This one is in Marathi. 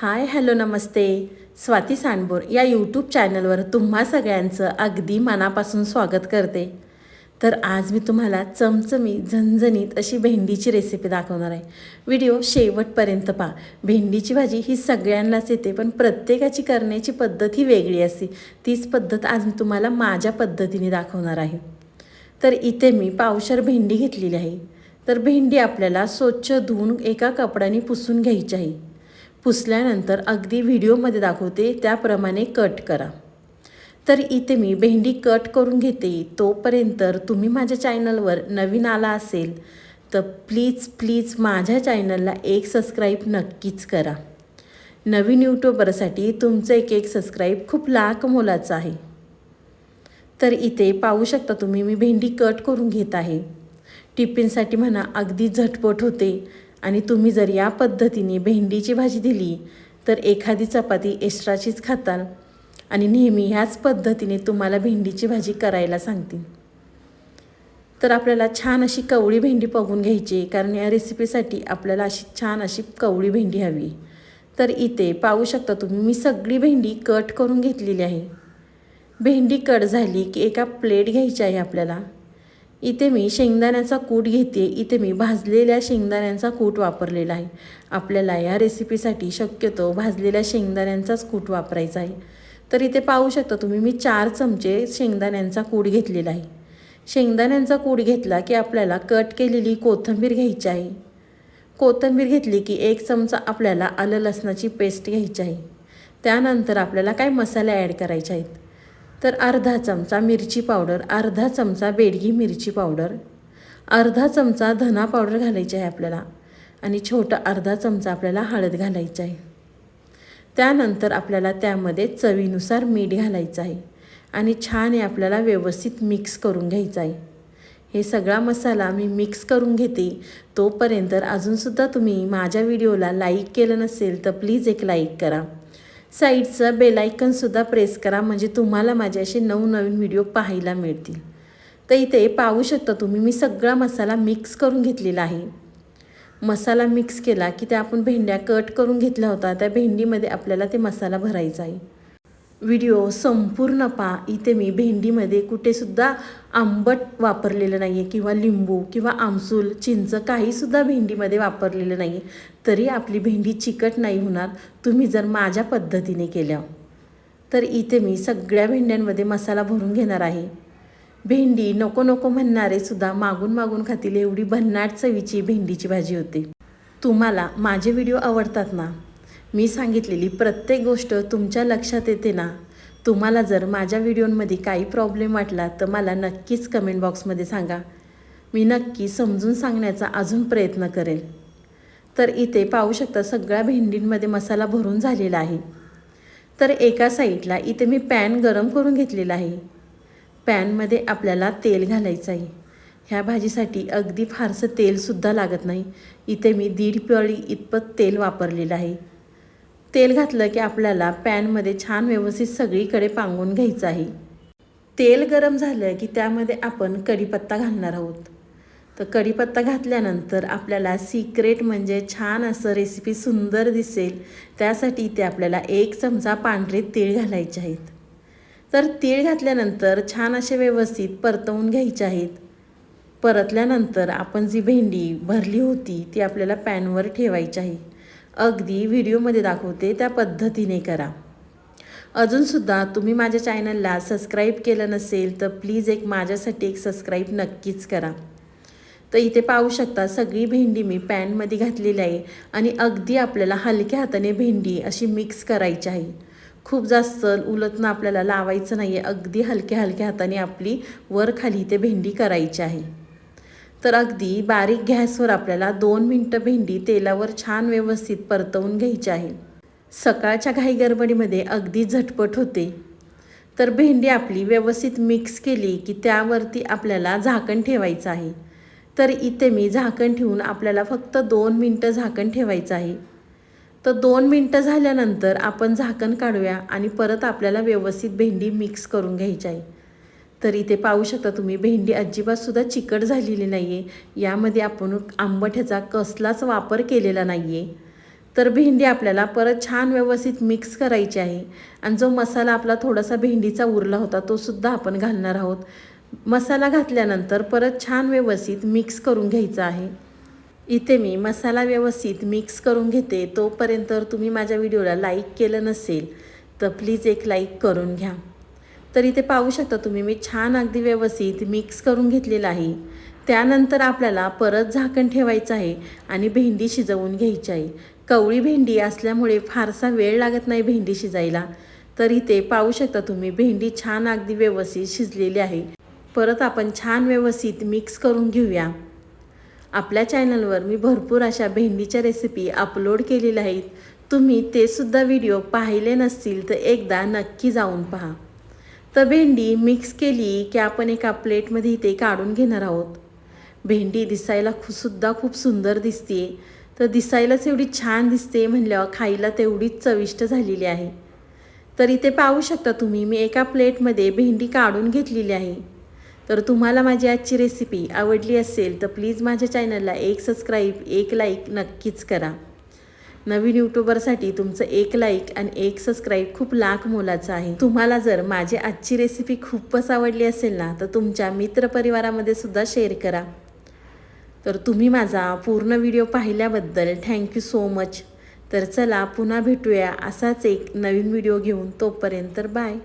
हाय हॅलो नमस्ते. स्वाती सांडबोर या यूट्यूब चॅनलवर तुम्हा सगळ्यांचं अगदी मनापासून स्वागत करते. तर आज मी तुम्हाला चमचमी झणझणीत अशी भेंडीची रेसिपी दाखवणार आहे. व्हिडिओ शेवटपर्यंत पहा. भेंडीची भाजी ही सगळ्यांनाच येते पण प्रत्येकाची करण्याची पद्धत ही वेगळी असते. तीच पद्धत आज मी तुम्हाला माझ्या पद्धतीने दाखवणार आहे. तर इथे मी पावशर भेंडी घेतलेली आहे. तर भेंडी आपल्याला स्वच्छ धुवून एका कपड्याने पुसून घ्यायची आहे. पुसल्यानंतर अगदी व्हिडिओमध्ये दाखवते त्याप्रमाणे कट करा. तर इथे मी भेंडी कट करून घेते. तोपर्यंत तुम्ही माझ्या चॅनलवर नवीन आला असेल तर प्लीज प्लीज माझ्या चॅनलला एक सबस्क्राईब नक्कीच करा. नवीन यूट्यूबरसाठी तुमचं एक एक सबस्क्राईब खूप लाख मोलाचं आहे. तर इथे पाहू शकता तुम्ही मी भेंडी कट करून घेत आहे. टिफिनसाठी म्हणा अगदी झटपट होते. आणि तुम्ही जर या पद्धतीने भेंडीची भाजी दिली तर एखादी चपाती एक्स्ट्राचीच खाताल आणि नेहमी ह्याच पद्धतीने तुम्हाला भेंडीची भाजी करायला सांगतील. तर आपल्याला छान अशी कवळी भेंडी बघून घ्यायची कारण या रेसिपीसाठी आपल्याला अशी छान अशी कवळी भेंडी हवी. तर इथे पाहू शकता तुम्ही मी सगळी भेंडी कट करून घेतलेली आहे. भेंडी कट झाली की एका प्लेट घ्यायची आहे आपल्याला. इथे मी शेंगदाण्याचा कूट घेते. इथे मी भाजलेल्या शेंगदाण्यांचा कूट वापरलेला आहे. आपल्याला या रेसिपीसाठी शक्यतो भाजलेल्या शेंगदाण्यांचाच कूट वापरायचा आहे. तर इथे पाहू शकता तुम्ही मी चार चमचे शेंगदाण्यांचा कूट घेतलेला आहे. शेंगदाण्यांचा कूट घेतला की आपल्याला कट केलेली कोथिंबीर घ्यायची आहे. कोथिंबीर घेतली की एक चमचा आपल्याला आलं लसणाची पेस्ट घ्यायची आहे. त्यानंतर आपल्याला काय मसाले ॲड करायचे आहेत? तर अर्धा चमचा मिरची पावडर अर्धा चमचा बेडगी मिरची पावडर अर्धा चमचा धना पावडर घालायची आहे आपल्याला आणि छोटा अर्धा चमचा आपल्याला हळद घालायचा आहे. त्यानंतर आपल्याला त्यामध्ये चवीनुसार मीठ घालायचं आहे आणि छान हे आपल्याला व्यवस्थित मिक्स करून घ्यायचं आहे. हे सगळा मसाला मी मिक्स करून घेते. तोपर्यंत अजूनसुद्धा तुम्ही माझ्या व्हिडिओला लाईक केलं नसेल तर प्लीज एक लाईक करा. साईडचं बेलायकनसुद्धा प्रेस करा म्हणजे तुम्हाला माझे असे नवनवीन व्हिडिओ पाहायला मिळतील. तर इथे पाहू शकता तुम्ही मी सगळा मसाला मिक्स करून घेतलेला आहे. मसाला मिक्स केला की त्या आपण भेंड्या कट करून घेतल्या होता त्या भेंडीमध्ये आपल्याला ते मसाला भरायचा आहे. व्हिडिओ संपूर्ण पा. इथे मी भेंडीमध्ये कुठेसुद्धा आंबट वापरलेलं नाही आहे किंवा लिंबू किंवा आमसूल चिंच काहीसुद्धा भेंडीमध्ये वापरलेलं नाही आहे तरी आपली भेंडी चिकट नाही होणार तुम्ही जर माझ्या पद्धतीने केल्या. तर इथे मी सगळ्या भेंड्यांमध्ये मसाला भरून घेणार आहे. भेंडी नको नको म्हणणारे सुद्धा मागून मागून खातील एवढी भन्नाट चवीची भेंडीची भाजी होते. तुम्हाला माझे व्हिडिओ आवडतात ना? मी सांगितलेली प्रत्येक गोष्ट तुमच्या लक्षात येते ना? तुम्हाला जर माझ्या व्हिडिओमध्ये काही प्रॉब्लेम वाटला तर मला नक्कीच कमेंट बॉक्समध्ये सांगा. मी नक्की समजून सांगण्याचा अजून प्रयत्न करेल तर इथे पाहू शकता सगळ्या भेंडींमध्ये मसाला भरून झालेला आहे. तर एका साईडला इथे मी पॅन गरम करून घेतलेला आहे. पॅनमध्ये आपल्याला तेल घालायचं आहे. ह्या भाजीसाठी अगदी फारसं तेलसुद्धा लागत नाही. इथे मी दीड पळी इतपत तेल वापरलेलं आहे. तेल घातलं की आपल्याला पॅनमध्ये छान व्यवस्थित सगळीकडे पांगून घ्यायचं आहे. तेल गरम झालं की त्यामध्ये आपण कढीपत्ता घालणार आहोत. तर कढीपत्ता घातल्यानंतर आपल्याला सिक्रेट म्हणजे छान असं रेसिपी सुंदर दिसेल. त्यासाठी इथे आपल्याला एक चमचा पांढरे तीळ घालायचे आहेत. तर तीळ घातल्यानंतर छान असे व्यवस्थित परतवून घ्यायचे आहेत. परतल्यानंतर आपण जी भेंडी भरली होती ती आपल्याला पॅनवर ठेवायची आहे. अगदी व्हिडिओमध्ये दाखवते त्या पद्धतीने करा. अजूनसुद्धा तुम्ही माझ्या चॅनलला सबस्क्राईब केलं नसेल तर प्लीज एक माझ्यासाठी एक सबस्क्राईब नक्कीच करा. तर इथे पाहू शकता सगळी भेंडी मी पॅनमध्ये घातलेली आहे आणि अगदी आपल्याला हलक्या हाताने भेंडी अशी मिक्स करायची आहे. खूप जास्त उलटणं आपल्याला लावायचं नाही आहे अगदी हलक्या हलक्या हाताने आपली वर खाली ते भेंडी करायची आहे. तर अगदी बारीक गॅसवर आपल्याला दोन मिनटं भेंडी तेलावर छान व्यवस्थित परतवून घ्यायची आहे. सकाळच्या घाई गडबडीमध्ये अगदी झटपट होते. तर भेंडी आपली व्यवस्थित मिक्स केली की त्यावरती आपल्याला झाकण ठेवायचं आहे. तर इथे मी झाकण ठेवून आपल्याला फक्त दोन मिनटं झाकण ठेवायचं आहे. तर दोन मिनटं झाल्यानंतर आपण झाकण काढूया आणि परत आपल्याला व्यवस्थित भेंडी मिक्स करून घ्यायची आहे. तर इथे पाहू शकता तुम्ही. भेंडी अजिबातसुद्धा चिकट झालेली नाही आहे यामध्ये आपण आंबट ह्याचा कसलाच वापर केलेला नाही आहे तर भेंडी आपल्याला परत छान व्यवस्थित मिक्स करायची आहे. आणि जो मसाला आपला थोडासा भेंडीचा उरला होता तो सुद्धा आपण घालणार आहोत. मसाला घातल्यानंतर परत छान व्यवस्थित मिक्स करून घ्यायचा आहे. इथे मी मसाला व्यवस्थित मिक्स करून घेते. तोपर्यंत तुम्ही माझ्या व्हिडिओला लाईक केलं नसेल तर प्लीज एक लाईक करून घ्या. तर इथे पाहू शकता तुम्ही. मी छान अगदी व्यवस्थित मिक्स करून घेतलेलं आहे. त्यानंतर आपल्याला परत झाकण ठेवायचं आहे आणि भेंडी शिजवून घ्यायची आहे. कवळी भेंडी असल्यामुळे फारसा वेळ लागत नाही भेंडी शिजायला. तर इथे पाहू शकता तुम्ही. भेंडी छान अगदी व्यवस्थित शिजलेली आहे. परत आपण छान व्यवस्थित मिक्स करून घेऊया. आपल्या चॅनलवर मी भरपूर अशा भेंडीच्या रेसिपी अपलोड केलेल्या आहेत. तुम्ही ते सुद्धा व्हिडिओ पाहिले नसतील तर एकदा नक्की जाऊन पहा. तर भेंडी मिक्स केली की आपण एका प्लेटमध्ये इथे काढून घेणार आहोत. भेंडी दिसायला खू सुद्धा खूप सुंदर दिसते तर दिसायलाच एवढी छान दिसते म्हणल्यावर खायला तेवढीच चविष्ट झालेली आहे. तर इथे पाहू शकता तुम्ही मी एका प्लेटमध्ये भेंडी काढून घेतलेली आहे. तर तुम्हाला माझी आजची रेसिपी आवडली असेल तर प्लीज माझ्या चॅनलला एक सबस्क्राईब एक लाईक नक्कीच करा. नवीन यूट्यूबरसाठी तुमचं एक लाईक आणि एक सबस्क्राईब खूप लाख मोलाचं आहे. तुम्हाला जर माझी आजची रेसिपी खूपच आवडली असेल ना तर तुमच्या मित्रपरिवारामध्ये सुद्धा शेअर करा. तर तुम्ही माझा पूर्ण व्हिडिओ पाहिल्याबद्दल थँक्यू सो मच तर चला पुन्हा भेटूया असाच एक नवीन व्हिडिओ घेऊन. तोपर्यंत बाय